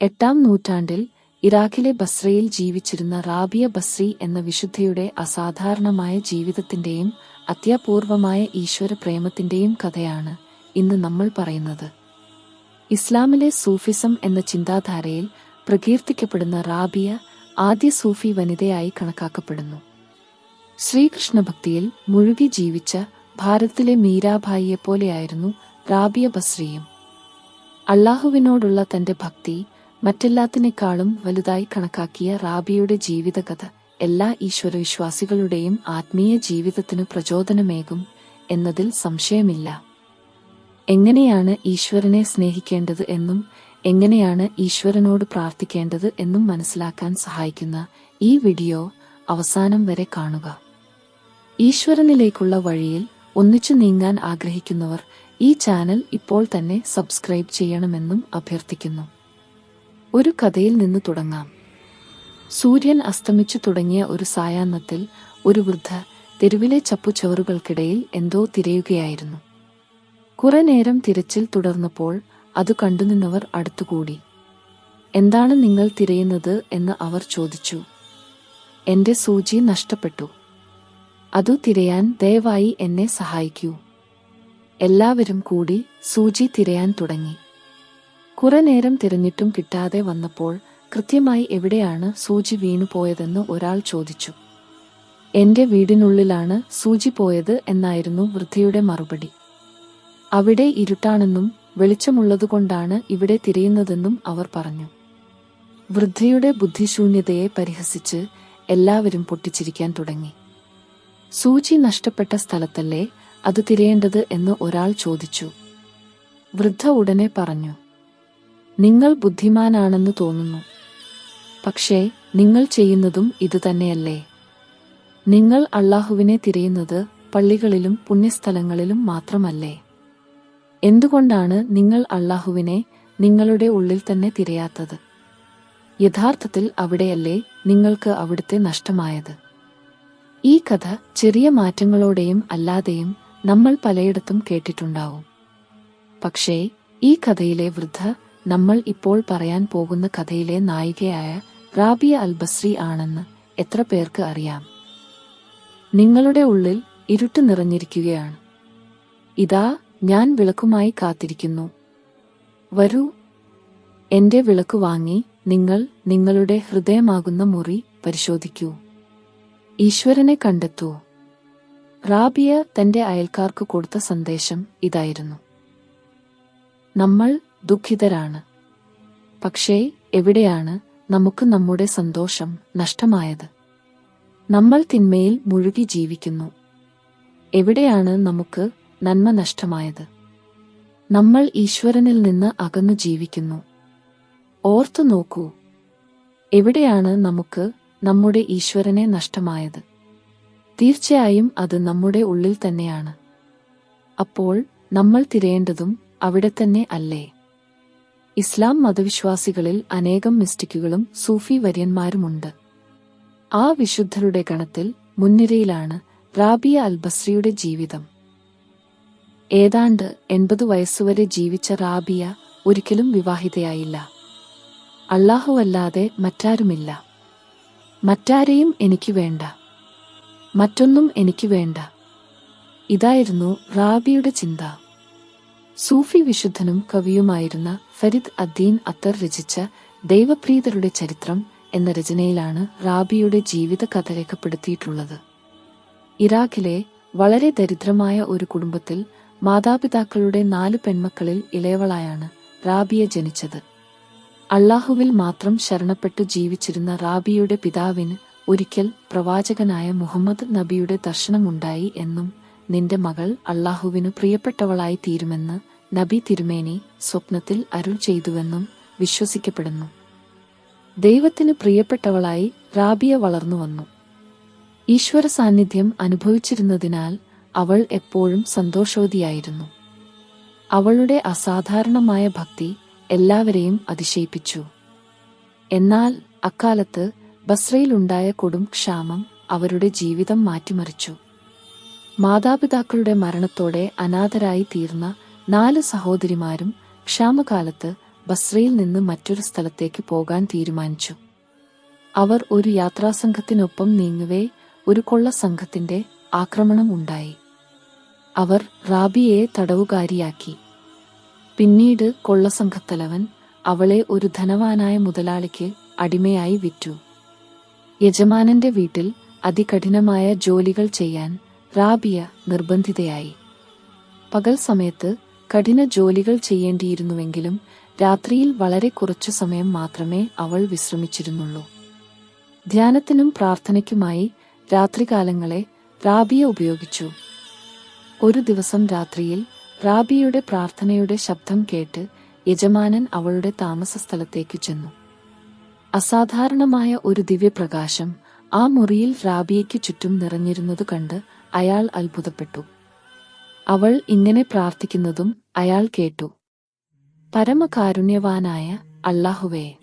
എട്ടാം നൂറ്റാണ്ടിൽ ഇറാഖിലെ ബസ്രയിൽ ജീവിച്ചിരുന്ന റാബിയ ബസ്രി എന്ന വിശുദ്ധയുടെ അസാധാരണമായ ജീവിതത്തിന്റെയും അത്യപൂർവമായ ഈശ്വര പ്രേമത്തിന്റെയും കഥയാണ് ഇന്ന് നമ്മൾ പറയുന്നത്. ഇസ്ലാമിലെ സൂഫിസം എന്ന ചിന്താധാരയിൽ പ്രകീർത്തിക്കപ്പെടുന്ന റാബിയ ആദ്യ സൂഫി വനിതയായി കണക്കാക്കപ്പെടുന്നു. ശ്രീകൃഷ്ണ ഭക്തിയിൽ മുഴുകി ജീവിച്ച ഭാരതത്തിലെ മീരാഭായിയെപ്പോലെയായിരുന്നു റാബിയ ബസ്രിയും. അള്ളാഹുവിനോടുള്ള തന്റെ ഭക്തി മറ്റെല്ലാത്തിനേക്കാളും വലുതായി കണക്കാക്കിയ റാബിയുടെ ജീവിതകഥ എല്ലാ ഈശ്വരവിശ്വാസികളുടെയും ആത്മീയ ജീവിതത്തിനു പ്രചോദനമേകും എന്നതിൽ സംശയമില്ല. എങ്ങനെയാണ് ഈശ്വരനെ സ്നേഹിക്കേണ്ടത് എന്നും എങ്ങനെയാണ് ഈശ്വരനോട് പ്രാർത്ഥിക്കേണ്ടത് എന്നും മനസ്സിലാക്കാൻ സഹായിക്കുന്ന ഈ വീഡിയോ അവസാനം വരെ കാണുക. ഈശ്വരനിലേക്കുള്ള വഴിയിൽ ഒന്നിച്ചു നീങ്ങാൻ ആഗ്രഹിക്കുന്നവർ ഈ ചാനൽ ഇപ്പോൾ തന്നെ സബ്സ്ക്രൈബ് ചെയ്യണമെന്നും അഭ്യർത്ഥിക്കുന്നു. ഒരു കഥയിൽ നിന്ന് തുടങ്ങാം. സൂര്യൻ അസ്തമിച്ചു തുടങ്ങിയ ഒരു സായാഹ്നത്തിൽ ഒരു വൃദ്ധ തെരുവിലെ ചപ്പുചവറുകൾക്കിടയിൽ എന്തോ തിരയുകയായിരുന്നു. കുറെ നേരം തിരച്ചിൽ തുടർന്നപ്പോൾ അത് കണ്ടുനിന്നവർ അടുത്തുകൂടി. എന്താണ് നിങ്ങൾ തിരയുന്നത്? എന്ന് അവർ ചോദിച്ചു. എന്റെ സൂചി നഷ്ടപ്പെട്ടു. അതു തിരയാൻ ദയവായി എന്നെ സഹായിക്കൂ. എല്ലാവരും കൂടി സൂചി തിരയാൻ തുടങ്ങി. കുറെ നേരം തിരഞ്ഞിട്ടും കിട്ടാതെ വന്നപ്പോൾ കൃത്യമായി എവിടെയാണ് സൂചി വീണു പോയതെന്ന് ഒരാൾ ചോദിച്ചു. എന്റെ വീടിനുള്ളിലാണ് സൂചി പോയത് എന്നായിരുന്നു വൃദ്ധയുടെ മറുപടി. അവിടെ ഇരുട്ടാണെന്നും വെളിച്ചമുള്ളതുകൊണ്ടാണ് ഇവിടെ തിരയുന്നതെന്നും അവർ പറഞ്ഞു. വൃദ്ധയുടെ ബുദ്ധിശൂന്യതയെ പരിഹസിച്ച് എല്ലാവരും പൊട്ടിച്ചിരിക്കാൻ തുടങ്ങി. സൂചി നഷ്ടപ്പെട്ട സ്ഥലത്തല്ലേ അത് തിരയേണ്ടത് എന്ന് ഒരാൾ ചോദിച്ചു. വൃദ്ധ ഉടനെ പറഞ്ഞു നിങ്ങൾ ബുദ്ധിമാനാണെന്ന് തോന്നുന്നു. പക്ഷേ നിങ്ങൾ ചെയ്യുന്നതും ഇതുതന്നെയല്ലേ നിങ്ങൾ അള്ളാഹുവിനെ തിരയുന്നത് പള്ളികളിലും പുണ്യസ്ഥലങ്ങളിലും മാത്രമല്ലേ? എന്തുകൊണ്ടാണ് നിങ്ങൾ അള്ളാഹുവിനെ നിങ്ങളുടെ ഉള്ളിൽ തന്നെ തിരയാത്തത്? യഥാർത്ഥത്തിൽ അവിടെയല്ലേ നിങ്ങൾക്ക് അവിടുത്തെ നഷ്ടമായത്? ഈ കഥ ചെറിയ മാറ്റങ്ങളോടെയും അല്ലാതെയും നമ്മൾ പലയിടത്തും കേട്ടിട്ടുണ്ടാവും. പക്ഷേ ഈ കഥയിലെ വൃദ്ധ നമ്മൾ ഇപ്പോൾ പറയാൻ പോകുന്ന കഥയിലെ നായികയായ റാബിയ അൽ ബസ്രി ആണെന്ന് എത്ര പേർക്ക് അറിയാം. നിങ്ങളുടെ ഉള്ളിൽ ഇരുട്ട് നിറഞ്ഞിരിക്കുകയാണ്. ഇതാ ഞാൻ വിളക്കുമായി കാത്തിരിക്കുന്നു. വരൂ. എന്റെ വിളക്ക് വാങ്ങി നിങ്ങൾ നിങ്ങളുടെ ഹൃദയമാകുന്ന മുറി പരിശോധിക്കൂ. ഈശ്വരനെ കണ്ടെത്തൂ. റാബിയ തന്റെ അയൽക്കാർക്ക് കൊടുത്ത സന്ദേശം ഇതായിരുന്നു. നമ്മൾ ദുഃഖിതരാണ്. പക്ഷേ എവിടെയാണ് നമുക്ക് നമ്മുടെ സന്തോഷം നഷ്ടമായത്? നമ്മൾ തിന്മയിൽ മുഴുകി ജീവിക്കുന്നു. എവിടെയാണ് നമുക്ക് നന്മ നഷ്ടമായത്? നമ്മൾ ഈശ്വരനിൽ നിന്ന് അകന്നു ജീവിക്കുന്നു. ഓർത്തു നോക്കൂ എവിടെയാണ് നമുക്ക് നമ്മുടെ ഈശ്വരനെ നഷ്ടമായത്? തീർച്ചയായും അത് നമ്മുടെ ഉള്ളിൽ തന്നെയാണ്. അപ്പോൾ നമ്മൾ തിരയേണ്ടതും അവിടെ തന്നെ അല്ലേ? ഇസ്ലാം മതവിശ്വാസികളിൽ അനേകം മിസ്റ്റിക്കുകളും സൂഫി വര്യന്മാരുമുണ്ട്. ആ വിശുദ്ധരുടെ ഗണത്തിൽ മുൻനിരയിലാണ് റാബിയ അൽ ബസ്രിയുടെ ജീവിതം. ഏതാണ്ട് എൺപത് വയസ്സുവരെ ജീവിച്ച റാബിയ ഒരിക്കലും വിവാഹിതയായില്ല. അല്ലാഹുവല്ലാതെ മറ്റാരുമില്ല. മറ്റാരെയും എനിക്ക് വേണ്ട. മറ്റൊന്നും എനിക്ക് വേണ്ട. ഇതായിരുന്നു റാബിയുടെ ചിന്ത. സൂഫി വിശുദ്ധനും കവിയുമായിരുന്ന ഫരിദ് അദ്ദീൻ അത്തർ രചിച്ച ദൈവപ്രീതരുടെ ചരിത്രം എന്ന രചനയിലാണ് റാബിയുടെ ജീവിത കഥ രേഖപ്പെടുത്തിയിട്ടുള്ളത്. ഇറാഖിലെ വളരെ ദരിദ്രമായ ഒരു കുടുംബത്തിൽ മാതാപിതാക്കളുടെ നാല് പെൺമക്കളിൽ ഇളയവളായാണ് റാബിയ ജനിച്ചത്. അള്ളാഹുവിൽ മാത്രം ശരണപ്പെട്ടു ജീവിച്ചിരുന്ന റാബിയുടെ പിതാവിന് ഒരിക്കൽ പ്രവാചകനായ മുഹമ്മദ് നബിയുടെ ദർശനമുണ്ടായി എന്നും നിന്റെ മകൾ അള്ളാഹുവിനു പ്രിയപ്പെട്ടവളായി തീരുമെന്ന് നബി തിരുമേനി സ്വപ്നത്തിൽ അരുൾ ചെയ്തുവെന്നും വിശ്വസിക്കപ്പെടുന്നു. ദൈവത്തിന് പ്രിയപ്പെട്ടവളായി റാബിയ വളർന്നു വന്നു. ഈശ്വര സാന്നിധ്യം അനുഭവിച്ചിരുന്നതിനാൽ അവൾ എപ്പോഴും സന്തോഷവതിയായിരുന്നു. അവളുടെ അസാധാരണമായ ഭക്തി എല്ലാവരെയും അതിശയിപ്പിച്ചു. എന്നാൽ അക്കാലത്ത് ബസ്രയിലുണ്ടായ കൊടും ക്ഷാമം അവരുടെ ജീവിതം മാറ്റിമറിച്ചു. മാതാപിതാക്കളുടെ മരണത്തോടെ അനാഥരായി തീർന്ന നാല് സഹോദരിമാരും ക്ഷാമകാലത്ത് ബസ്രയിൽ നിന്ന് മറ്റൊരു സ്ഥലത്തേക്ക് പോകാൻ തീരുമാനിച്ചു. അവർ ഒരു യാത്രാസംഘത്തിനൊപ്പം നീങ്ങവേ ഒരു കൊള്ളസംഘത്തിന്റെ ആക്രമണം ഉണ്ടായി. അവർ റാബിയെ തടവുകാരിയാക്കി. പിന്നീട് കൊള്ളസംഘത്തലവൻ അവളെ ഒരു ധനവാനായ മുതലാളിക്ക് അടിമയായി വിറ്റു. യജമാനന്റെ വീട്ടിൽ അതികഠിനമായ ജോലികൾ ചെയ്യാൻ റാബിയ നിർബന്ധിതയായി. പകൽ സമയത്ത് കഠിന ജോലികൾ ചെയ്യേണ്ടിയിരുന്നുവെങ്കിലും രാത്രിയിൽ വളരെ കുറച്ചു സമയം മാത്രമേ അവൾ വിശ്രമിച്ചിരുന്നുള്ളൂ. ധ്യാനത്തിനും പ്രാർത്ഥനയ്ക്കുമായി രാത്രികാലങ്ങളെ റാബിയ ഉപയോഗിച്ചു. ഒരു ദിവസം രാത്രിയിൽ റാബിയുടെ പ്രാർത്ഥനയുടെ ശബ്ദം കേട്ട് യജമാനൻ അവളുടെ താമസ സ്ഥലത്തേക്ക് ചെന്നു. അസാധാരണമായ ഒരു ദിവ്യപ്രകാശം ആ മുറിയിൽ റാബിയയ്ക്ക് ചുറ്റും നിറഞ്ഞിരുന്നത് കണ്ട് അയാൾ അത്ഭുതപ്പെട്ടു. അവൾ ഇങ്ങനെ പ്രാർത്ഥിക്കുന്നതും അയാൾ കേട്ടു. പരമകാരുണ്യവാനായ അള്ളാഹുവേ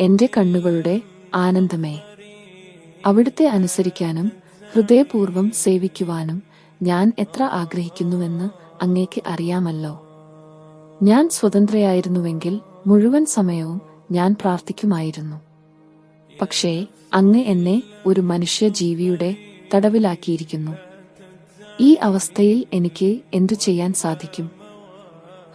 എന്റെ കണ്ണുകളുടെ ആനന്ദമേ അവിടുത്തെ അനുസരിക്കാനും ഹൃദയപൂർവം സേവിക്കുവാനും ഞാൻ എത്ര ആഗ്രഹിക്കുന്നുവെന്ന് അങ്ങേക്ക് അറിയാമല്ലോ. ഞാൻ സ്വതന്ത്രയായിരുന്നുവെങ്കിൽ മുഴുവൻ സമയവും ഞാൻ പ്രാർത്ഥിക്കുമായിരുന്നു. പക്ഷേ അങ്ങ് എന്നെ ഒരു മനുഷ്യ ജീവിയുടെ തടവിലാക്കിയിരിക്കുന്നു. ഈ അവസ്ഥയിൽ എനിക്ക് എന്തു ചെയ്യാൻ സാധിക്കും?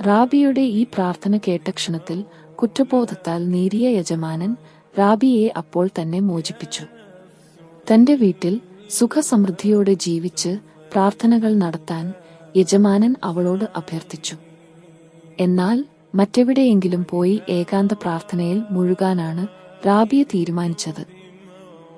റാബിയുടെ ഈ പ്രാർത്ഥന കേട്ട ക്ഷണത്തിൽ കുറ്റബോധത്താൽ നേരിയ യജമാനൻ റാബിയെ അപ്പോൾ തന്നെ മോചിപ്പിച്ചു. തന്റെ വീട്ടിൽ സുഖസമൃദ്ധിയോടെ ജീവിച്ച് പ്രാർത്ഥനകൾ നടത്താൻ യജമാനൻ അവളോട് അഭ്യർത്ഥിച്ചു. എന്നാൽ മറ്റെവിടെയെങ്കിലും പോയി ഏകാന്ത പ്രാർത്ഥനയിൽ മുഴുകാനാണ് റാബിയെ തീരുമാനിച്ചത്.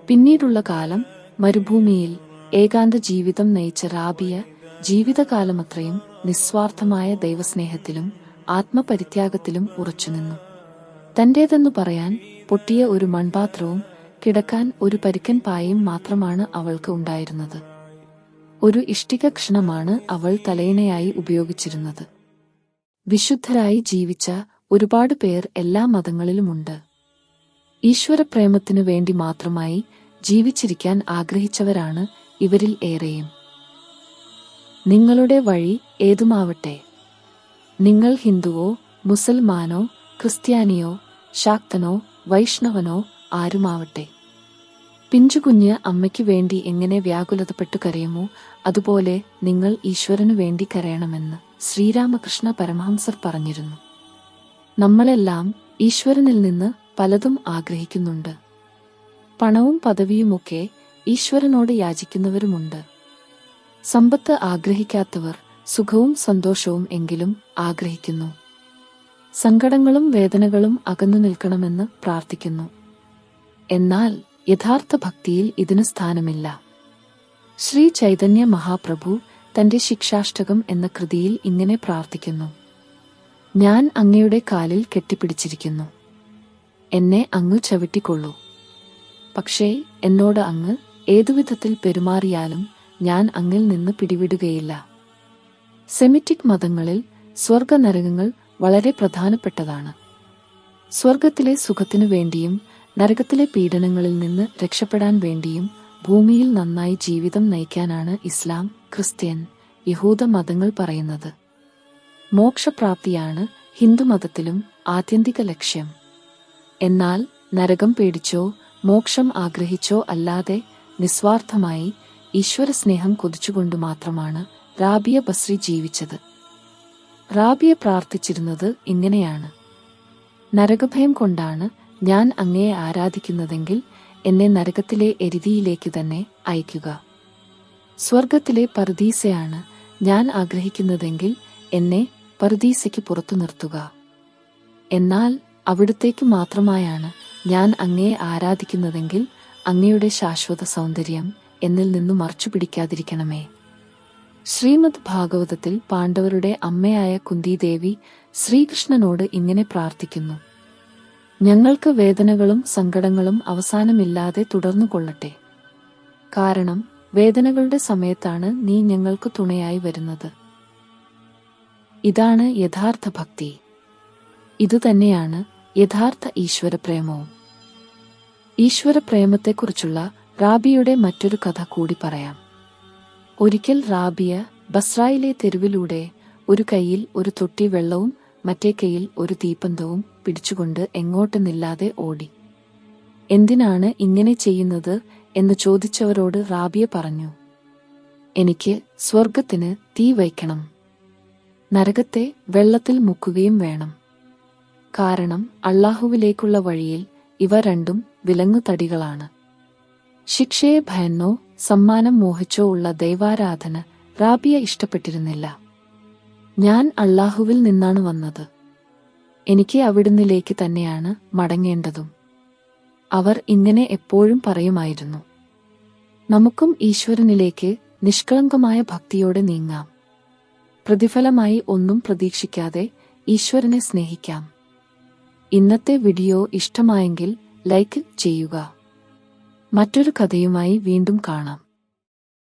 പിന്നീടുള്ള കാലം മരുഭൂമിയിൽ ഏകാന്ത ജീവിതം നയിച്ച റാബിയ ജീവിതകാലമത്രയും നിസ്വാർത്ഥമായ ദൈവസ്നേഹത്തിലും ആത്മപരിത്യാഗത്തിലും ഉറച്ചുനിന്നു തന്റേതെന്നു പറയാൻ പൊട്ടിയ ഒരു മൺപാത്രവും കിടക്കാൻ ഒരു പരിക്കൻ പായയും മാത്രമാണ് അവൾക്ക് ഉണ്ടായിരുന്നത്. ഒരു ഇഷ്ടിക ക്ഷണമാണ് അവൾ തലയിണയായി ഉപയോഗിച്ചിരുന്നത്. വിശുദ്ധരായി ജീവിച്ച ഒരുപാട് പേർ എല്ലാ മതങ്ങളിലുമുണ്ട്. ഈശ്വരപ്രേമത്തിനു വേണ്ടി മാത്രമായി ജീവിച്ചിരിക്കാൻ ആഗ്രഹിച്ചവരാണ് ഇവരിൽ ഏറെയും. നിങ്ങളുടെ വഴി ഏതുമാവട്ടെ. നിങ്ങൾ ഹിന്ദുവോ മുസൽമാനോ ക്രിസ്ത്യാനിയോ ശാക്തനോ വൈഷ്ണവനോ ആരുമാവട്ടെ. പിഞ്ചുകുഞ്ഞ് അമ്മയ്ക്ക് വേണ്ടി എങ്ങനെ വ്യാകുലതപ്പെട്ടു കരയുമോ അതുപോലെ നിങ്ങൾ ഈശ്വരനു വേണ്ടി കരയണമെന്ന് ശ്രീരാമകൃഷ്ണ പരമഹംസർ പറഞ്ഞിരുന്നു. നമ്മളെല്ലാം ഈശ്വരനിൽ നിന്ന് പലതും ആഗ്രഹിക്കുന്നുണ്ട്. പണവും പദവിയുമൊക്കെ ഈശ്വരനോട് യാചിക്കുന്നവരുമുണ്ട്. സമ്പത്ത് ആഗ്രഹിക്കാത്തവർ സുഖവും സന്തോഷവും എങ്കിലും ആഗ്രഹിക്കുന്നു. സങ്കടങ്ങളും വേദനകളും അകന്നു നിൽക്കണമെന്ന് പ്രാർത്ഥിക്കുന്നു. എന്നാൽ യഥാർത്ഥ ഭക്തിയിൽ ഇതിനു സ്ഥാനമില്ല. ശ്രീ ചൈതന്യ മഹാപ്രഭു തന്റെ ശിക്ഷാഷ്ടകം എന്ന കൃതിയിൽ ഇങ്ങനെ പ്രാർത്ഥിക്കുന്നു. ഞാൻ അങ്ങയുടെ കാലിൽ കെട്ടിപ്പിടിച്ചിരിക്കുന്നു. എന്നെ അങ്ങ് ചവിട്ടിക്കൊള്ളൂ. പക്ഷേ എന്നോട് അങ്ങ് ഏതുവിധത്തിൽ പെരുമാറിയാലും ഞാൻ അങ്ങിൽ നിന്ന് പിടിവിടുകയില്ല. സെമിറ്റിക് മതങ്ങളിൽ സ്വർഗനരകങ്ങൾ വളരെ പ്രധാനപ്പെട്ടതാണ്. സ്വർഗത്തിലെ സുഖത്തിനു വേണ്ടിയും നരകത്തിലെ പീഡനങ്ങളിൽ നിന്ന് രക്ഷപ്പെടാൻ വേണ്ടിയും ഭൂമിയിൽ നന്നായി ജീവിതം നയിക്കാനാണ് ഇസ്ലാം ക്രിസ്ത്യൻ യഹൂദ മതങ്ങൾ പറയുന്നത്. മോക്ഷപ്രാപ്തിയാണ് ഹിന്ദുമതത്തിലും ആത്യന്തിക ലക്ഷ്യം. എന്നാൽ നരകം പേടിച്ചോ മോക്ഷം ആഗ്രഹിച്ചോ അല്ലാതെ നിസ്വാർത്ഥമായി ഈശ്വര സ്നേഹം കൊതിച്ചുകൊണ്ടു മാത്രമാണ് റാബിയ ബസ്രി ജീവിച്ചത്. റാബിയ പ്രാർത്ഥിച്ചിരുന്നത് ഇങ്ങനെയാണ്. നരകഭയം കൊണ്ടാണ് ഞാൻ അങ്ങയെ ആരാധിക്കുന്നതെങ്കിൽ എന്നെ നരകത്തിലെ എരുതിയിലേക്ക് തന്നെ അയക്കുക. സ്വർഗത്തിലെ പർദീസയാണ് ഞാൻ ആഗ്രഹിക്കുന്നതെങ്കിൽ എന്നെ പർദീസയ്ക്ക് പുറത്തു നിർത്തുക. എന്നാൽ അവിടത്തേക്ക് മാത്രമായാണ് ഞാൻ അങ്ങയെ ആരാധിക്കുന്നതെങ്കിൽ അങ്ങയുടെ ശാശ്വത സൗന്ദര്യം എന്നിൽ നിന്നു മറച്ചു പിടിക്കാതിരിക്കണമേ. ശ്രീമദ് ഭാഗവതത്തിൽ പാണ്ഡവരുടെ അമ്മയായ കുന്തിദേവി ശ്രീകൃഷ്ണനോട് ഇങ്ങനെ പ്രാർത്ഥിക്കുന്നു. ഞങ്ങൾക്ക് വേദനകളും സങ്കടങ്ങളും അവസാനമില്ലാതെ തുടർന്നു കൊള്ളട്ടെ. കാരണം വേദനകളുടെ സമയത്താണ് നീ ഞങ്ങൾക്ക് തുണയായി വരുന്നത്. ഇതാണ് യഥാർത്ഥ ഭക്തി. ഇതുതന്നെയാണ് യഥാർത്ഥ ഈശ്വരപ്രേമവും. ഈശ്വരപ്രേമത്തെക്കുറിച്ചുള്ള റാബിയുടെ മറ്റൊരു കഥ കൂടി പറയാം. ഒരിക്കൽ റാബിയ ബസ്രായിലെ തെരുവിലൂടെ ഒരു കൈയിൽ ഒരു തൊട്ടി വെള്ളവും മറ്റേ കൈയിൽ ഒരു തീപ്പന്തവും പിടിച്ചുകൊണ്ട് എങ്ങോട്ട് നില്ലാതെ ഓടി. എന്തിനാണ് ഇങ്ങനെ ചെയ്യുന്നത് എന്ന് ചോദിച്ചവരോട് റാബിയ പറഞ്ഞു എനിക്ക് സ്വർഗത്തിന് തീ വയ്ക്കണം. നരകത്തെ വെള്ളത്തിൽ മുക്കുകയും വേണം. കാരണം അള്ളാഹുവിലേക്കുള്ള വഴിയിൽ ഇവ രണ്ടും വിലങ്ങുതടികളാണ്. ശിക്ഷയെ ഭയന്നോ സമ്മാനം മോഹിച്ചോ ഉള്ള ദൈവാരാധന റാബിയ ഇഷ്ടപ്പെട്ടിരുന്നില്ല. ഞാൻ അള്ളാഹുവിൽ നിന്നാണ് വന്നത്. എനിക്ക് അവിടുന്നിലേക്ക് തന്നെയാണ് മടങ്ങേണ്ടതും. അവർ ഇങ്ങനെ എപ്പോഴും പറയുമായിരുന്നു. നമുക്കും ഈശ്വരനിലേക്ക് നിഷ്കളങ്കമായ ഭക്തിയോടെ നീങ്ങാം. പ്രതിഫലമായി ഒന്നും പ്രതീക്ഷിക്കാതെ ഈശ്വരനെ സ്നേഹിക്കാം. ഇന്നത്തെ വീഡിയോ ഇഷ്ടമായെങ്കിൽ ലൈക്ക് ചെയ്യുക. മറ്റൊരു കഥയുമായി വീണ്ടും കാണാം.